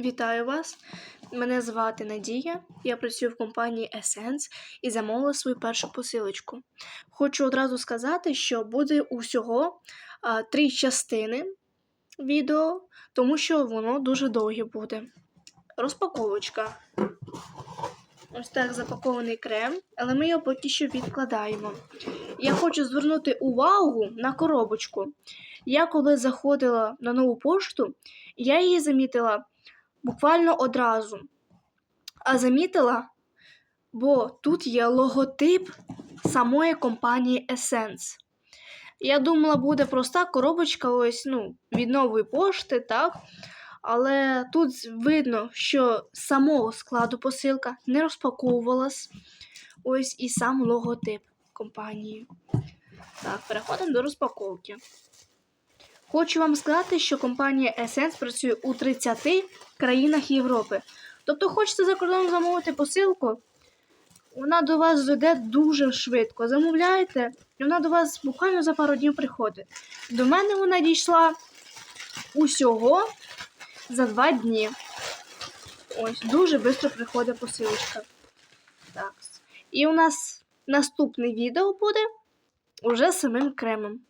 Вітаю вас! Мене звати Надія. Я працюю в компанії Essence і замовила свою першу посилочку. Хочу одразу сказати, що буде усього а, три частини відео, тому що воно дуже довге буде. Розпаковочка. Ось так запакований крем, але ми його поки що відкладаємо. Я хочу звернути увагу на коробочку. Я коли заходила на нову пошту, я її замітила буквально одразу. А замітила, бо тут є логотип самої компанії Essence. Я думала, буде проста коробочка ось, ну, від нової пошти, так? Але тут видно, що самого складу посилка не розпаковувалась. Ось і сам логотип компанії. Так, переходимо до розпаковки. Хочу вам сказати, що компанія Essence працює у 30 країнах Європи. Тобто, хочете за кордоном замовити посилку, вона до вас зайде дуже швидко. Замовляєте, і вона до вас буквально за пару днів приходить. До мене вона дійшла усього за два дні. Ось, дуже швидко приходить посилочка. Так. І у нас наступне відео буде уже з самим кремом.